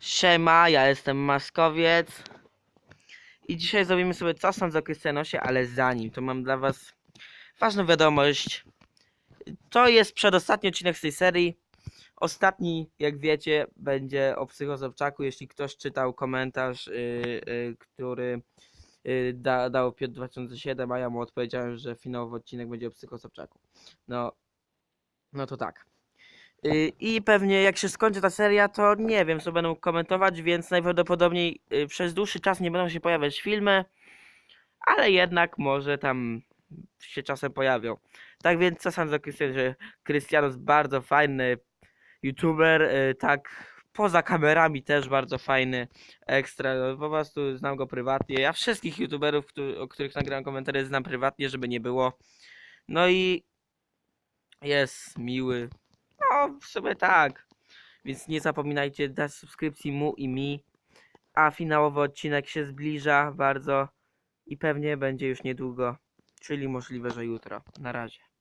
Siema, ja jestem Maskowiec. I dzisiaj zrobimy sobie co sądzę o Krystianosie, ale zanim to mam dla was ważną wiadomość. To jest przedostatni odcinek z tej serii. Ostatni, jak wiecie, będzie o Psychosobczaku. Jeśli ktoś czytał komentarz, yy, yy, który yy, da, dał Piotr 2007, a ja mu odpowiedziałem, że finałowy odcinek będzie o Psychosobczaku. No, no to tak. Y, I pewnie jak się skończy ta seria, to nie wiem, co będą komentować, więc najprawdopodobniej y, przez dłuższy czas nie będą się pojawiać filmy, ale jednak może tam się czasem pojawią. Tak więc co sądzę o Krystianie, że Krystianos bardzo fajny youtuber, y, tak poza kamerami też bardzo fajny, ekstra, no, po prostu znam go prywatnie. Ja wszystkich youtuberów, o których nagrałem komentarze znam prywatnie, żeby nie było. No i jest miły, no, w sumie tak. Więc nie zapominajcie dać subskrypcji mu i mi. A finałowy odcinek się zbliża bardzo i pewnie będzie już niedługo, czyli możliwe, że jutro. Na razie.